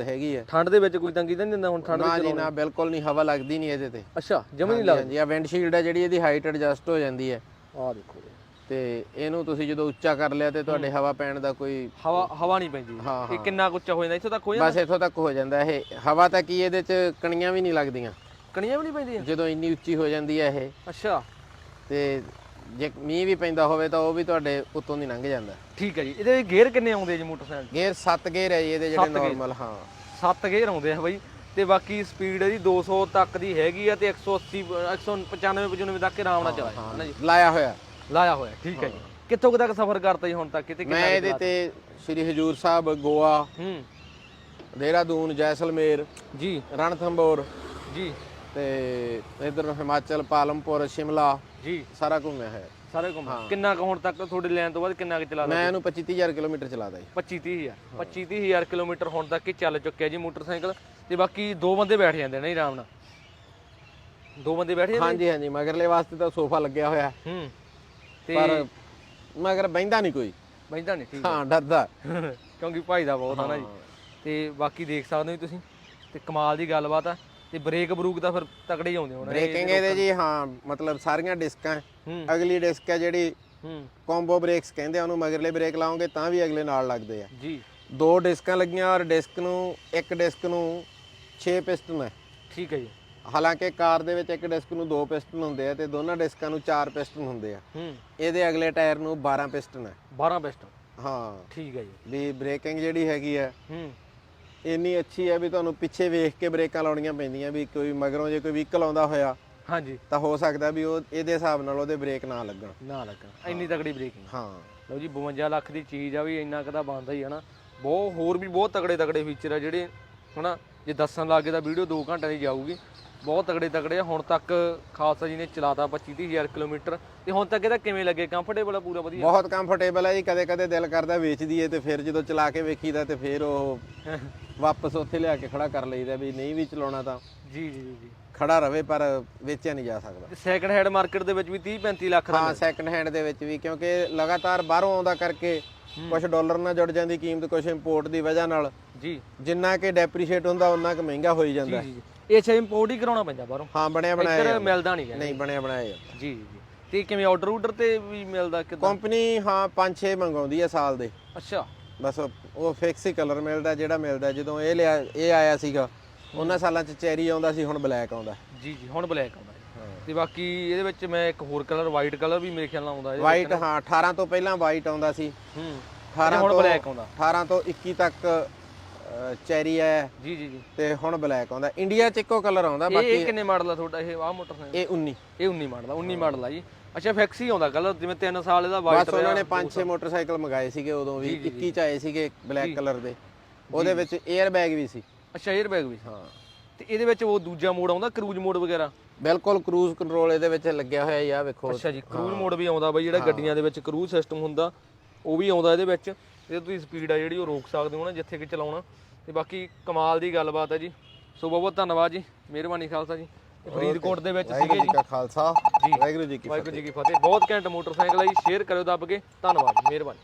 ਹੈਗੀ ਹੈ ਠੰਡ ਦੇ ਵਿੱਚ ਕੋਈ ਤੰਗੀ ਤਾਂ ਨਹੀਂ ਦਿੰਦਾ ਹੁਣ ਠੰਡ ਨਾ ਵਿੱਚ ਜੀ ਨਾ ਬਿਲਕੁਲ ਨਹੀਂ ਹਵਾ ਲੱਗਦੀ ਨਹੀਂ ਇਹਦੇ ਤੇ। ਅੱਛਾ ਜਮੀ ਨਹੀਂ ਲੱਗਦਾ? ਆ ਵਿੰਡਸ਼ੀਲਡ ਹੈ ਜਿਹੜੀ ਇਹਦੀ ਹਾਈਟ ਐਡਜਸਟ ਹੋ ਜਾਂਦੀ ਹੈ। ਆਹ ਦੇਖੋ ਤੇ ਇਹਨੂੰ ਤੁਸੀਂ ਜਦੋਂ ਉੱਚਾ ਕਰ ਲਿਆ ਤੇ ਤੁਹਾਡੇ ਹਵਾ ਪੈਣ ਦਾ ਕੋਈ ਹਵਾ ਹਵਾ ਨਹੀਂ ਪੈਂਦੀ। ਇਹ ਕਿੰਨਾ ਉੱਚਾ ਹੋ ਜਾਂਦਾ ਇੱਥੋਂ ਤੱਕ ਹੋ ਜਾਂਦਾ? ਬਸ ਇੱਥੋਂ ਤੱਕ ਹੋ ਜਾਂਦਾ ਇਹ। ਹਵਾ ਤਾਂ ਕੀ ਇਹਦੇ ਚ ਕਣੀਆਂ ਵੀ ਨਹੀਂ ਲੱਗਦੀਆਂ। ਕਣੀਆਂ ਵੀ ਨਹੀਂ ਪੈਂਦੀਆਂ? ਜਦੋਂ ਇੰਨੀ ਉੱਚੀ ਹੋ ਜਾਂਦੀ ਹੈ ਇਹ। ਅੱਛਾ। ਤੇ ਜੇ ਮੀਂਹ ਵੀ ਪੈਂਦਾ ਹੋਵੇ ਤਾਂ ਉਹ ਵੀ ਤੁਹਾਡੇ ਉੱਤੋਂ ਦੀ ਲੰਘ ਜਾਂਦਾ। ਠੀਕ ਹੈ ਜੀ। ਇਹਦੇ ਗੇਅਰ ਕਿੰਨੇ ਆਉਂਦੇ ਜੀ ਮੋਟਰਸਾਈਕਲ ਗੇਅਰ 7 ਗੇਅਰ ਹੈ ਜੀ ਇਹਦੇ ਜਿਹੜੇ ਸੱਤ ਗੇਅਰ। ਨਾਰਮਲ ਹਾਂ। 7 ਗੇਅਰ ਆਉਂਦੇ ਆ ਬਾਈ। ਤੇ ਬਾਕੀ ਸਪੀਡ ਇਹਦੀ 200 ਤੱਕ ਦੀ ਹੈਗੀ ਆ ਤੇ 180 195 95 ਤੱਕ ਆਰਾਮ ਨਾਲ ਚਲਾਇਆ ਹੈ। ਨਾ ਜੀ। ਲਾਇਆ ਹੋਇਆ। ਲਾਇਆ ਹੋਇਆ ਠੀਕ ਹੈ ਜੀ। ਕਿੱਥੋਂ ਕੁ ਤੱਕ ਸਫ਼ਰ ਕਰਤਾ ਜੀ ਹੁਣ ਤੱਕ? ਕਿਤੇ ਮੈਂ ਇਹਦੇ ਤੇ? ਸ੍ਰੀ ਹਜੂਰ ਸਾਹਿਬ ਗੋਆ ਹੂੰ। ਦੇਹਰਾਦੂਨ ਜੈਸਲਮੇਰ ਜੀ। ਰਣਥੰਬੋਰ। ਜੀ। ਤੇ ਇਧਰ ਹਿਮਾਚਲ ਪਾਲਮਪੁਰ ਸ਼ਿਮਲਾ ਜੀ। ਸਾਰਾ ਘੁੰਮਿਆ ਹੈ ਸਾਰੇ ਘੁੰਮ ਕਿੰਨਾ ਕੁ ਹੁਣ ਤੱਕ ਤੁਹਾਡੇ ਲੈਣ ਤੋਂ ਬਾਅਦ ਕਿੰਨਾ ਕੁ ਚਲਾ ਮੈਂ ਇਹਨੂੰ 25 30000 ਕਿਲੋਮੀਟਰ ਚਲਾਦਾ ਜੀ। 25 30000 25 30000 ਕਿਲੋਮੀਟਰ ਹੁਣ ਤੱਕ ਹੀ ਚੱਲ ਚੁੱਕਿਆ ਜੀ ਮੋਟਰਸਾਈਕਲ। ਤੇ ਬਾਕੀ ਦੋ ਬੰਦੇ ਬੈਠ ਜਾਂਦੇ ਨੇ ਆਰਾਮ ਨਾਲ। ਦੋ ਬੰਦੇ ਬੈਠ ਜਾਂਦੇ ਹਾਂਜੀ ਹਾਂਜੀ। ਮਗਰਲੇ ਵਾਸਤੇ ਤਾਂ ਸੋਫਾ ਲੱਗਿਆ ਹੋਇਆ। ਹੂੰ। ਤੇ ਪਰ ਮਗਰ ਬੈਂਦਾ ਨਹੀਂ ਕੋਈ। ਬੈਂਦਾ ਨਹੀਂ ਠੀਕ ਹਾਂ ਡਰਦਾ। ਕਿਉਂਕਿ ਭਾਈ ਦਾ ਬਹੁਤ ਆ ਨਾ ਜੀ। ਤੇ ਬਾਕੀ ਦੇਖ ਸਕਦੇ ਹੋ ਤੁਸੀਂ। ਤੇ ਕਮਾਲ ਦੀ ਗੱਲਬਾਤ ਆ। ਤੇ ਬ੍ਰੇਕ ਬਰੂਕ ਤਾਂ ਫਿਰ ਤਕੜੇ ਹੀ ਆਉਂਦੇ ਹੋਣੇ। ਬ੍ਰੇਕਿੰਗ ਇਹਦੇ ਜੀ ਹਾਂ ਮਤਲਬ ਸਾਰੀਆਂ ਡਿਸਕਾਂ ਅਗਲੀ ਡਿਸਕ ਹੈ ਜਿਹੜੀ ਕੰਬੋ ਬ੍ਰੇਕਸ ਕਹਿੰਦੇ ਆ ਉਹਨੂੰ ਮਗਰਲੇ ਬ੍ਰੇਕ ਲਾਓਗੇ ਤਾਂ ਵੀ ਅਗਲੇ ਨਾਲ ਲੱਗਦੇ ਆ। ਜੀ। ਦੋ ਡਿਸਕਾਂ ਲੱਗੀਆਂ ਔਰ ਡਿਸਕ ਨੂੰ ਇੱਕ ਡਿਸਕ ਨੂੰ 6 ਪਿਸਟਨ ਹੈ ਠੀਕ ਹੈ ਜੀ। ਹਾਲਾਂਕਿ ਕਾਰ ਦੇ ਵਿੱਚ ਇੱਕ ਡਿਸਕ ਨੂੰ ਦੋ ਪਿਸਟਨ ਹੁੰਦੇ ਆ ਤੇ ਦੋਨਾਂ ਡਿਸਕਾਂ ਨੂੰ ਚਾਰ ਪਿਸਟਨ ਹੁੰਦੇ ਆ। ਇਹਦੇ ਅਗਲੇ ਟਾਇਰ ਨੂੰ 12 ਪਿਸਟਨ ਹੈ 12 ਬੈਸਟ ਹਾਂ। ਠੀਕ ਹੈ ਜੀ। ਵੀ ਬ੍ਰੇਕਿੰਗ ਜਿਹੜੀ ਹੈਗੀ ਹੂੰ। ਇੰਨੀ ਅੱਛੀ ਹੈ ਵੀ ਤੁਹਾਨੂੰ ਪਿੱਛੇ ਵੇਖ ਕੇ ਬ੍ਰੇਕਾਂ ਲਾਉਣੀਆਂ ਪੈਂਦੀਆਂ ਵੀ ਕੋਈ ਮਗਰੋਂ ਜੇ ਕੋਈ ਵਹੀਕਲ ਆਉਂਦਾ ਹੋਇਆ ਹਾਂਜੀ। ਤਾਂ ਹੋ ਸਕਦਾ ਵੀ ਉਹ ਇਹਦੇ ਹਿਸਾਬ ਨਾਲ ਉਹਦੇ ਬ੍ਰੇਕ ਨਾ ਲੱਗਣ। ਨਾ ਲੱਗਣਾ। ਇੰਨੀ ਤਕੜੀ ਬ੍ਰੇਕਿੰਗ ਹਾਂ। ਲਓ ਜੀ 52 ਲੱਖ ਦੀ ਚੀਜ਼ ਆ ਵੀ ਇੰਨਾ ਕਦਾ ਬਣਦਾ ਹੀ ਆ ਨਾ। ਬਹੁਤ ਹੋਰ ਵੀ ਬਹੁਤ ਤਕੜੇ ਤਕੜੇ ਫੀਚਰ ਆ ਜਿਹੜੇ ਹਨਾ ਜੇ ਦੱਸਣ ਲੱਗੇ ਤਾਂ ਵੀਡੀਓ 2 ਘੰਟਿਆਂ ਦੀ ਜਾਊਗੀ। ਬਹੁਤ ਤਕੜੇ ਤਕੜੇ ਆ। ਹੁਣ ਤੱਕ ਖਾਲਸਾ ਜੀ ਨੇ ਚਲਾਤਾ 25 ਹਜ਼ਾਰ ਕਿਲੋਮੀਟਰ। ਤੇ ਹੁਣ ਤੱਕ ਇਹਦਾ ਕਿਵੇਂ ਲੱਗੇ ਕੰਫਰਟੇਬਲ ਆ ਪੂਰਾ ਵਧੀਆ? ਬਹੁਤ ਕੰਫਰਟੇਬਲ ਹੈ ਜੀ। ਕਦੇ ਕਦੇ ਦਿਲ ਕਰਦਾ ਵੇਚ ਦਈਏ ਤੇ ਫਿਰ ਜਦੋਂ ਚਲਾ ਕੇ ਵੇਖੀਦਾ ਤੇ ਫਿਰ ਉਹ ਵਾਪਸ ਉੱਥੇ ਲਿਆ ਕੇ ਖੜਾ ਕਰ ਲਈਦਾ ਵੀ ਨਹੀਂ ਵੀ ਚਲਾਉਣਾ ਤਾਂ। ਜੀ ਜੀ ਜੀ ਖੜਾ ਰਵੇ ਪਰ ਵੇਚਿਆ ਨਹੀਂ ਜਾ ਸਕਦਾ। ਸੈਕੰਡ ਹੈਂਡ ਮਾਰਕੀਟ ਦੇ ਵਿੱਚ ਵੀ 30 35 ਲੱਖ ਦਾ ਹਾਂ ਸੈਕੰਡ ਹੈਂਡ ਦੇ ਵਿੱਚ ਵੀ ਕਿਉਂਕਿ ਲਗਾਤਾਰ ਬਾਹਰੋਂ ਆਉਂਦਾ ਕਰਕੇ ਕੁਝ ਡਾਲਰ ਨਾਲ ਜੁੜ ਜਾਂਦੀ ਕੀਮਤ ਕੁਝ ਇੰਪੋਰਟ ਦੀ ਵਜ੍ਹਾ ਨਾਲ। ਜੀ। ਜਿੰਨਾ ਕਿ ਡੈਪਰੀਸ਼ੀਏਟ ਹੁੰਦਾ ਉਹਨਾਂ ਕਿ ਮਹਿੰਗਾ ਹੋਈ ਜਾਂਦਾ। ਜੀ ਜੀ ਇਹ ਅੱਛਾ ਇੰਪੋਰਟ ਹੀ ਕਰਾਉਣਾ ਪੈਂਦਾ ਬਾਹਰੋਂ। ਹਾਂ ਬਣਿਆ ਬਣਾਇਆ ਇੱਧਰ ਮਿਲਦਾ ਨਹੀਂ ਨਹੀਂ ਬਣਿਆ ਬਣਾਇਆ ਜੀ ਜੀ ਤੇ ਕਿਵੇਂ ਆਰਡਰ ਆਰਡਰ ਤੇ ਵੀ ਮਿਲਦਾ ਕਿਦਾਂ? ਕੰਪਨੀ ਹਾਂ 5-6 ਮੰਗਾਉਂਦੀ ਹੈ ਸਾਲ ਦੇ। ਅੱਛਾ। ਬਸ ਉਹ- ਫਿਕਸ ਹੀ ਕਲਰ ਮਿਲਦਾ ਜਿਹੜਾ ਮਿਲਦਾ। ਜਦੋਂ ਇਹ ਲਿਆ ਇਹ ਆਇਆ ਸੀਗਾ ਉਹਨਾਂ ਸਾਲਾਂ 'ਚ ਚੈਰੀ ਆਉਂਦਾ ਸੀ ਹੁਣ ਬਲੈਕ ਆਉਂਦਾ। ਜੀ ਜੀ ਹੁਣ ਬਲੈਕ ਆਉਂਦਾ। ਤੇ ਬਾਕੀ ਇਹਦੇ ਵਿੱਚ ਮੈਂ ਇੱਕ ਹੋਰ ਕਲਰ ਵਾਈਟ ਕਲਰ ਵੀ ਮੇਰੇ ਖਿਆਲ ਨਾਲ ਆਉਂਦਾ ਹੈ ਵਾਈਟ ਹਾਂ 18 ਤੋਂ ਪਹਿਲਾਂ ਵਾਈਟ ਆਉਂਦਾ ਸੀ। ਹੂੰ। 18 ਹੁਣ ਤੋਂ black ਆਉਂਦਾ। 18 ਤੋਂ 21 ਤੱਕ ਚੈਰੀ ਆਇਆ ਜੀ ਜੀ ਜੀ। ਤੇ ਹੁਣ ਬਲੈਕ ਆਉਂਦਾ। ਇੰਡੀਆ 'ਚ ਇੱਕੋ ਕਲਰ ਆਉਂਦਾ ਇਹ ਬਾਕੀ ਇਹ ਕਿੰਨੇ ਮਾਡਲ ਆ ਤੁਹਾਡਾ? ਇਹ ਆਹ ਮੋਟਰਸਾਈਕਲ ਇਹ 19 ਇਹ 19 ਮਾਡਲ ਆ 19 ਮਾਡਲ ਆ ਜੀ। ਅੱਛਾ ਫਿਕਸ ਹੀ ਆਉਂਦਾ ਕਲਰ ਜਿਵੇਂ 3 ਸਾਲ ਇਹਦਾ ਵਾਈਟ ਬਸ ਉਹਨਾਂ ਨੇ 5-6 ਮੋਟਰਸਾਈਕਲ ਮੰਗਾਏ ਸੀਗੇ ਉਦੋਂ ਵੀ 21 ਚ ਆਏ ਸੀਗੇ ਬਲੈਕ ਕਲਰ ਦੇ। ਉਹਦੇ ਵਿੱਚ 에ਅਰ ਬੈਗ ਵੀ ਸੀ। ਅੱਛਾ 에ਅਰ ਬੈਗ ਵੀ ਹਾਂ। ਤੇ ਇਹਦੇ ਵਿੱਚ ਉਹ ਦੂਜਾ ਮੋਡ ਆਉਂਦਾ ਕਰੂਜ਼ ਮੋਡ ਵਗੈਰਾ? ਬਿਲਕੁਲ ਕਰੂਜ਼ ਕੰਟਰੋਲ ਇਹਦੇ ਵਿੱਚ ਲੱਗਿਆ ਹੋਇਆ ਹੀ ਆ ਵੇਖੋ। ਅੱਛਾ ਜੀ ਕਰੂਜ਼ ਮੋਡ ਵੀ ਆਉਂਦਾ ਬਈ ਜਿਹੜਾ ਗੱਡੀਆਂ ਦੇ ਵਿੱਚ ਕਰੂਜ਼ ਸਿਸਟਮ ਹੁੰਦਾ ਉਹ ਵੀ ਆਉਂਦਾ ਇਹਦੇ ਵਿੱਚ। ਇਹ ਤੁਸੀਂ ਸਪੀਡ ਆ ਜਿਹੜੀ ਉਹ ਰੋਕ ਸਕਦੇ ਹੋ ਨਾ ਜਿੱਥੇ ਕਿ ਚਲਾਉਣਾ। ਤੇ ਬਾਕੀ ਕਮਾਲ ਦੀ ਗੱਲਬਾਤ ਹੈ ਜੀ। ਸੋ ਬਹੁਤ ਬਹੁਤ ਧੰਨਵਾਦ ਜੀ। ਮਿਹਰਬਾਨੀ ਖਾਲਸਾ ਜੀ। ਫਰੀਦਕੋਟ ਦੇ ਵਿੱਚ ਸੀਗੇ ਜੀ ਜੀ। ਖਾਲਸਾ। ਵਾਹਿਗੁਰੂ ਜੀ ਕੀ ਵਾਹਿਗੁਰੂ ਜੀ ਕੀ ਫਤਿਹ। ਬਹੁਤ ਘੈਂਟ ਮੋਟਰਸਾਈਕਲ ਹੈ ਜੀ। ਸ਼ੇਅਰ ਕਰਿਓ ਦੱਬ ਕੇ। ਧੰਨਵਾਦ ਮਿਹਰਬਾਨੀ।